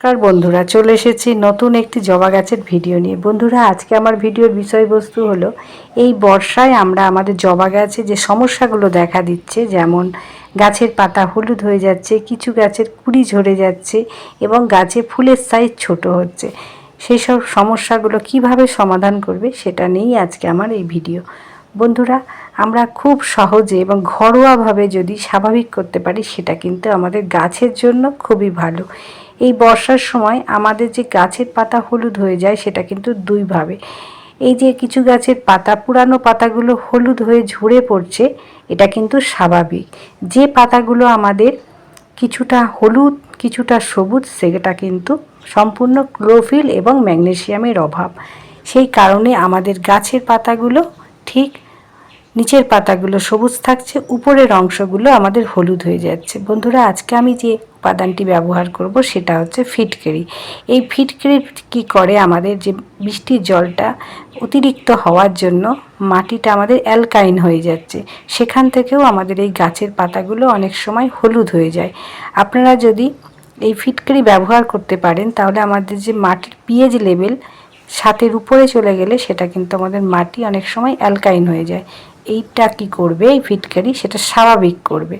নমস্কার বন্ধুরা, চলে এসেছি নতুন একটি জবা গাছের ভিডিও নিয়ে। বন্ধুরা, আজকে আমার ভিডিওর বিষয়বস্তু হলো, এই বর্ষায় আমরা আমাদের জবা গাছে যে সমস্যাগুলো দেখা দিচ্ছে, যেমন গাছের পাতা হলুদ হয়ে যাচ্ছে, কিছু গাছের কুড়ি ঝরে যাচ্ছে এবং গাছে ফুলের সাইজ ছোট হচ্ছে। সেই সব সমস্যাগুলো কীভাবে সমাধান করবে সেটা নিয়েই আজকে আমার এই ভিডিও বন্ধুরা, আমরা খুব সহজে এবং ঘরোয়াভাবে যদি স্বাভাবিক করতে পারি, সেটা কিন্তু আমাদের গাছের জন্য খুবই ভালো। এই বর্ষার সময় আমাদের যে গাছের পাতা হলুদ হয়ে যায়, সেটা কিন্তু দুইভাবে। এই যে কিছু গাছের পাতা, পুরানো পাতাগুলো হলুদ হয়ে ঝরে পড়ছে, এটা কিন্তু স্বাভাবিক। যে পাতাগুলো আমাদের কিছুটা হলুদ, কিছুটা সবুজ, সেটা কিন্তু সম্পূর্ণ ক্লোরোফিল এবং ম্যাগনেসিয়ামের অভাব। সেই কারণে আমাদের গাছের পাতাগুলো ঠিক নিচের পাতাগুলো সবুজ থাকছে, উপরের অংশগুলো আমাদের হলুদ হয়ে যাচ্ছে। বন্ধুরা, আজকে আমি যে উপাদানটি ব্যবহার করব, সেটা হচ্ছে ফিটকেরি এই ফিটকেরি কি করে? আমাদের যে বৃষ্টির জলটা অতিরিক্ত হওয়ার জন্য মাটিটা আমাদের অ্যালকাইন হয়ে যাচ্ছে। সেখান থেকেও আমাদের এই গাছের পাতাগুলো অনেক সময় হলুদ হয়ে যায়। আপনারা যদি এই ফিটকারি ব্যবহার করতে পারেন, তাহলে আমাদের যে মাটির পিএইচ লেভেল সাতের উপরে চলে গেলে সেটা কিন্তু আমাদের মাটি অনেক সময় অ্যালকাইন হয়ে যায়। এইটা কি করবে? এই ফিটকারি সেটা স্বাভাবিক করবে।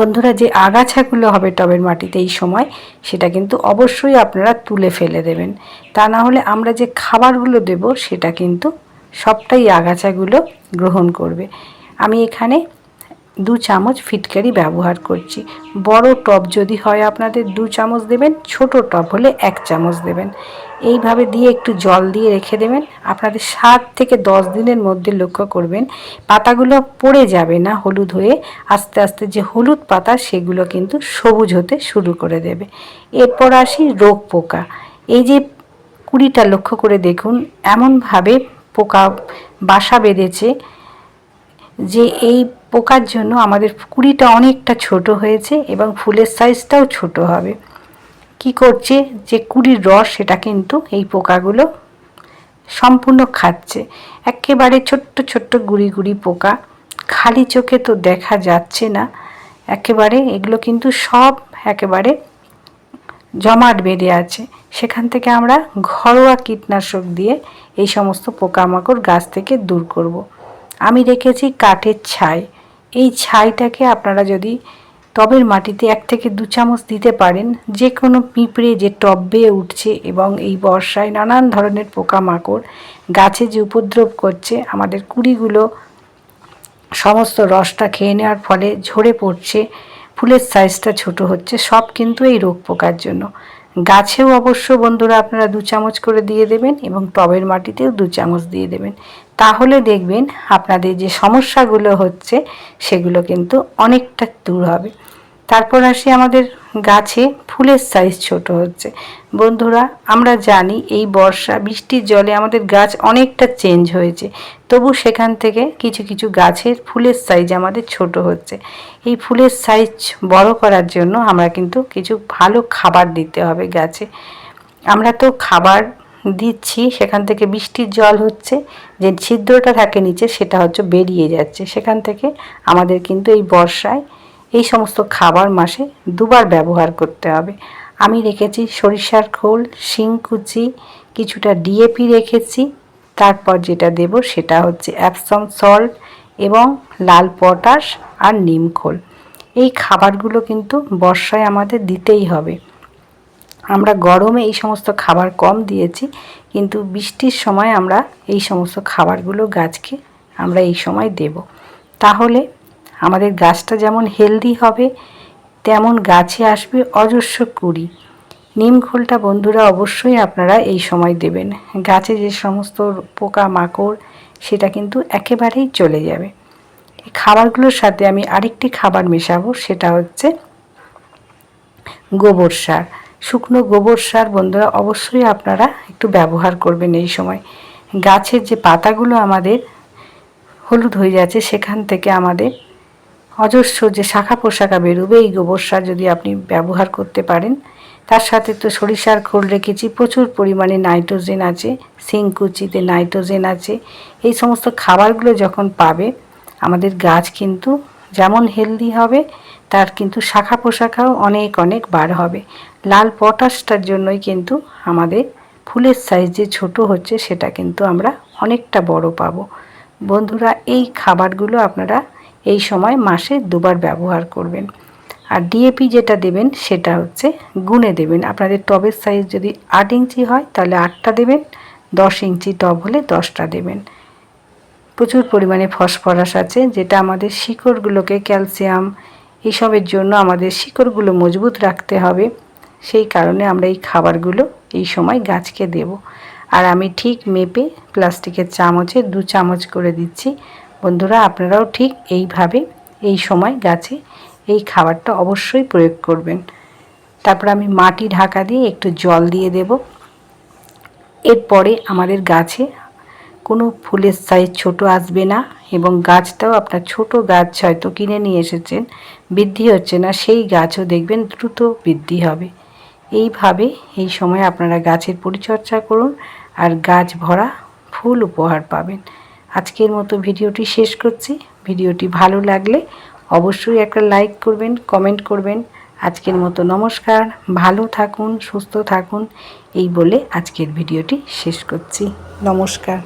বন্ধুরা, যে আগাছাগুলো হবে টবের মাটিতে এই সময়, সেটা কিন্তু অবশ্যই আপনারা তুলে ফেলে দেবেন। তা না হলে আমরা যে খাবারগুলো দেব, সেটা কিন্তু সবটাই আগাছাগুলো গ্রহণ করবে। আমি এখানে দু চামচ ফিটকারি ব্যবহার করছি। বড় টব যদি হয় আপনাদের দু চামচ দেবেন, ছোট টব হলে এক চামচ দেবেন। এইভাবে দিয়ে একটু জল দিয়ে রেখে দেবেন। আপনাদের সাত থেকে দশ দিনের মধ্যে লক্ষ্য করবেন, পাতাগুলো পড়ে যাবে না হলুদ হয়ে। আস্তে আস্তে যে হলুদ পাতা, সেগুলো কিন্তু সবুজ হতে শুরু করে দেবে। এরপর আসি রোগ পোকা। এই যে কুড়িটা লক্ষ্য করে দেখুন, এমনভাবে পোকা বাসা বেঁধেছে যে এই পোকার জন্য আমাদের কুড়িটা অনেকটা ছোট হয়েছে এবং ফুলের সাইজটাও ছোট হবে। কি করছে? যে কুড়ির রস সেটা কিন্তু এই পোকাগুলো সম্পূর্ণ খাচ্ছে। একেবারে ছোট্ট ছোট্ট গুড়ি গুড়ি পোকা। খালি চোখে তো দেখা যাচ্ছে না। একেবারে এগুলো কিন্তু সব একেবারে জমাট বেঁধে আছে। সেখান থেকে আমরা ঘরোয়া কীটনাশক দিয়ে এই সমস্ত পোকামাকড় গাছ থেকে দূর করব। আমি রেখেছি কাঠের ছাই। এই ছাইটাকে আপনারা যদি টবের মাটিতে এক থেকে দু চামচ দিতে পারেন যে কোনো পিঁপড়ে যে টব বেয়ে উঠছে এবং এই বর্ষায় নানান ধরনের পোকামাকড় গাছে যে উপদ্রব করছে, আমাদের কুড়িগুলো সমস্ত রসটা খেয়ে নেওয়ার ফলে ঝরে পড়ছে। ফুলের সাইজটা ছোট হচ্ছে, সব কিন্তু এই রোগ পোকার জন্য। গাছেও অবশ্য বন্ধুরা আপনারা দু চামচ করে দিয়ে দেবেন এবং টবের মাটিতেও দু চামচ দিয়ে দেবেন। তাহলে দেখবেন আপনাদের যে সমস্যাগুলো হচ্ছে, সেগুলো কিন্তু অনেকটা দূর হবে। তারপর আসি আমাদের গাছে, ফুলের সাইজ ছোট হচ্ছে। বন্ধুরা, আমরা জানি এই বর্ষা, বৃষ্টির জলে আমাদের গাছ অনেকটা চেঞ্জ হয়েছে। তবু সেখান থেকে কিছু কিছু গাছের ফুলের সাইজ আমাদের ছোট হচ্ছে। এই ফুলের সাইজ বড় করার জন্য আমরা কিন্তু কিছু ভালো খাবার দিতে হবে গাছে। আমরা তো খাবার দিচ্ছি, সেখান থেকে বৃষ্টির জল হচ্ছে, যে ছিদ্রটা থাকে নিচে সেটা হচ্ছে বেরিয়ে যাচ্ছে। সেখান থেকে আমাদের কিন্তু এই বর্ষায় এই সমস্ত খাবার মাসে দুবার ব্যবহার করতে হবে। আমি রেখেছি সরিষার খোল শিংকুচি কিছুটা ডিএপি রেখেছি। তারপর যেটা দেব সেটা হচ্ছে অ্যাপসম সল্ট এবং লাল পটাশ আর নিমখোল এই খাবারগুলো কিন্তু বর্ষায় আমাদের দিতেই হবে। আমরা গরমে এই সমস্ত খাবার কম দিয়েছি, কিন্তু বৃষ্টির সময় আমরা এই সমস্ত খাবারগুলো গাছকে আমরা এই সময় দেব। তাহলে আমাদের গাছটা যেমন হেলদি হবে, তেমন গাছে আসবে অজস্র কুড়ি। নিম খোলটা বন্ধুরা অবশ্যই আপনারা এই সময় দেবেন। গাছে যে সমস্ত পোকা মাকড় সেটা কিন্তু একেবারেই চলে যাবে। এই খাবারগুলোর সাথে আমি আরেকটি খাবার মেশাবো, সেটা হচ্ছে গোবর সার। শুকনো গোবর সার বন্ধুরা অবশ্যই আপনারা একটু ব্যবহার করবেন এই সময়। গাছের যে পাতাগুলো আমাদের হলুদ হয়ে যাচ্ছে, সেখান থেকে আমাদের অজস্র যে শাখা পোশাকা বেরোবে, এই গোবর সার যদি আপনি ব্যবহার করতে পারেন, তার সাথে তো সরিষার খোল রেখেছি, প্রচুর পরিমাণে নাইট্রোজেন আছে সিংকুচিতে নাইট্রোজেন আছে, এই সমস্ত খাবারগুলো যখন পাবে, আমাদের গাছ কিন্তু যেমন হেলদি হবে, তার কিন্তু শাখা পোশাখাও অনেক অনেক বার হবে। লাল পটাশটার জন্যই কিন্তু আমাদের ফুলের সাইজ যে ছোট হচ্ছে, সেটা কিন্তু আমরা অনেকটা বড় পাবো। বন্ধুরা, এই খাবারগুলো আপনারা এই সময় মাসে দুবার ব্যবহার করবেন। আর ডিএপি যেটা দেবেন সেটা হচ্ছে গুনে দেবেন। আপনাদের টবের সাইজ যদি আট ইঞ্চি হয় তাহলে আটটা দেবেন, দশ ইঞ্চি টব হলে দশটা দেবেন। প্রচুর পরিমাণে ফসফরাস আছে, যেটা আমাদের শিকড়গুলোকে ক্যালসিয়াম এইসবের জন্য আমাদের শিকড়গুলো মজবুত রাখতে হবে। সেই কারণে আমরা এই খাবারগুলো এই সময় গাছকে দেব। আর আমি ঠিক মেপে প্লাস্টিকের চামচে দু চামচ করে দিচ্ছি। বন্ধুরা, আপনারাও ঠিক এইভাবে এই সময় গাছে এই খাবারটা অবশ্যই প্রয়োগ করবেন। তারপর আমি মাটি ঢাকা দিয়ে একটু জল দিয়ে দেব। এরপরে আমাদের গাছে কোনো ফুলের সাইজ ছোট আসবে না এবং গাছটাও আপনার ছোট গাছ হয়তো কিনে নিয়ে এসেছেন, বৃদ্ধি হচ্ছে না, সেই গাছও দেখবেন দ্রুত বৃদ্ধি হবে। এইভাবে এই সময় আপনারা গাছের পরিচর্যা করুন আর গাছ ভরা ফুল উপহার পাবেন। আজকের মতো ভিডিওটি শেষ করছি। ভিডিওটি ভালো লাগলে অবশ্যই একটা লাইক করবেন, কমেন্ট করবেন। আজকের মতো নমস্কার, ভালো থাকুন, সুস্থ থাকুন, এই বলে আজকের ভিডিওটি শেষ করছি। নমস্কার।